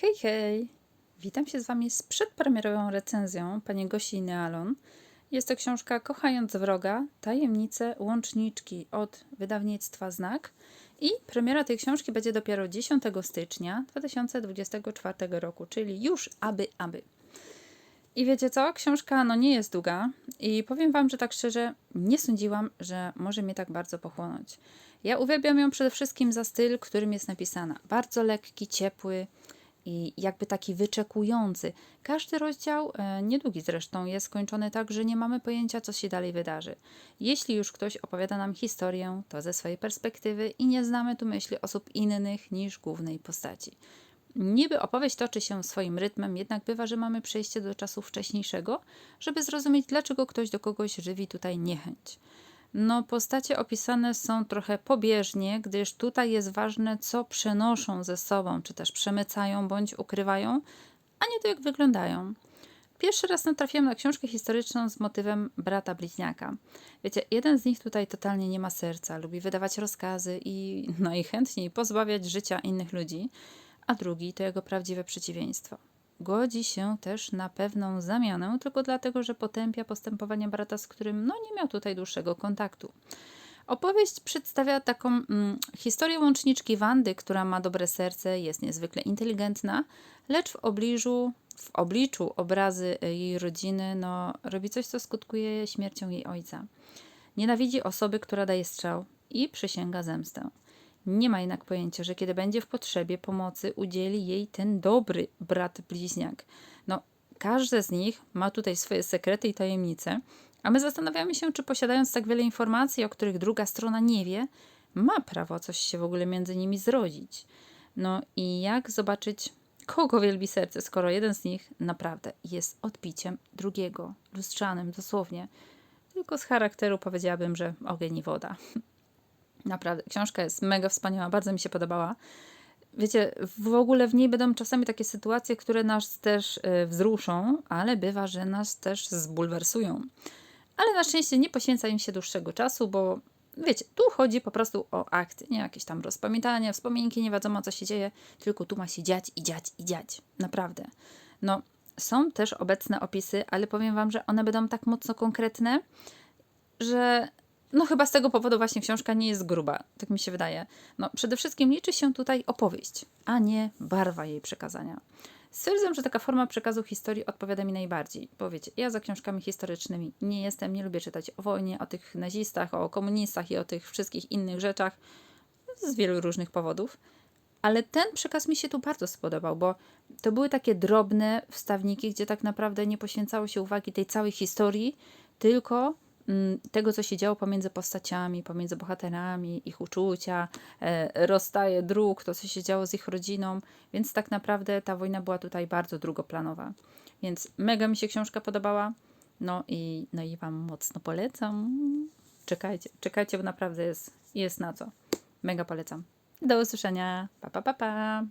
Hej, hej! Witam się z Wami z przedpremierową recenzją pani Gosi Nealon. Jest to książka Kochając wroga, tajemnice łączniczki od wydawnictwa Znak. I premiera tej książki będzie dopiero 10 stycznia 2024 roku, czyli już aby, aby. I wiecie co? Książka no nie jest długa i powiem Wam, że tak szczerze nie sądziłam, że może mnie tak bardzo pochłonąć. Ja uwielbiam ją przede wszystkim za styl, którym jest napisana. Bardzo lekki, ciepły i jakby taki wyczekujący. Każdy rozdział, e, niedługi zresztą, jest skończony tak, że nie mamy pojęcia, co się dalej wydarzy. Jeśli już ktoś opowiada nam historię, to ze swojej perspektywy i nie znamy tu myśli osób innych niż głównej postaci. Niby opowieść toczy się swoim rytmem, jednak bywa, że mamy przejście do czasu wcześniejszego, żeby zrozumieć, dlaczego ktoś do kogoś żywi tutaj niechęć. No, postacie opisane są trochę pobieżnie, gdyż tutaj jest ważne, co przenoszą ze sobą, czy też przemycają bądź ukrywają, a nie to, jak wyglądają. Pierwszy raz natrafiłam na książkę historyczną z motywem brata bliźniaka. Wiecie, jeden z nich tutaj totalnie nie ma serca, lubi wydawać rozkazy i najchętniej pozbawiać życia innych ludzi, a drugi to jego prawdziwe przeciwieństwo. Godzi się też na pewną zamianę, tylko dlatego, że potępia postępowanie brata, z którym no, nie miał tutaj dłuższego kontaktu. Opowieść przedstawia taką mm, historię łączniczki Wandy, która ma dobre serce, jest niezwykle inteligentna, lecz w obliczu, w obliczu obrazy jej rodziny no, robi coś, co skutkuje śmiercią jej ojca. Nienawidzi osoby, która daje strzał i przysięga zemstę. Nie ma jednak pojęcia, że kiedy będzie w potrzebie pomocy, udzieli jej ten dobry brat bliźniak. No, każdy z nich ma tutaj swoje sekrety i tajemnice, a my zastanawiamy się, czy posiadając tak wiele informacji, o których druga strona nie wie, ma prawo coś się w ogóle między nimi zrodzić. No i jak zobaczyć, kogo wielbi serce, skoro jeden z nich naprawdę jest odbiciem drugiego, lustrzanym dosłownie. Tylko z charakteru powiedziałabym, że ogień i woda. Naprawdę, książka jest mega wspaniała, bardzo mi się podobała. Wiecie, w ogóle w niej będą czasami takie sytuacje, które nas też y, wzruszą, ale bywa, że nas też zbulwersują. Ale na szczęście nie poświęca im się dłuższego czasu, bo wiecie, tu chodzi po prostu o akty, nie jakieś tam rozpamiętania, wspominki, nie wiadomo co się dzieje, tylko tu ma się dziać i dziać i dziać. Naprawdę. No, są też obecne opisy, ale powiem Wam, że one będą tak mocno konkretne, że no chyba z tego powodu właśnie książka nie jest gruba, tak mi się wydaje. No przede wszystkim liczy się tutaj opowieść, a nie barwa jej przekazania. Stwierdzam, że taka forma przekazu historii odpowiada mi najbardziej, bo wiecie, ja za książkami historycznymi nie jestem, nie lubię czytać o wojnie, o tych nazistach, o komunistach i o tych wszystkich innych rzeczach z wielu różnych powodów. Ale ten przekaz mi się tu bardzo spodobał, bo to były takie drobne wstawniki, gdzie tak naprawdę nie poświęcało się uwagi tej całej historii, tylko tego, co się działo pomiędzy postaciami, pomiędzy bohaterami, ich uczucia, e, rozstaje dróg, to, co się działo z ich rodziną, więc tak naprawdę ta wojna była tutaj bardzo drugoplanowa. Więc mega mi się książka podobała, no i, no i Wam mocno polecam. Czekajcie, czekajcie, bo naprawdę jest, jest na co. Mega polecam. Do usłyszenia. Pa, pa, pa, pa.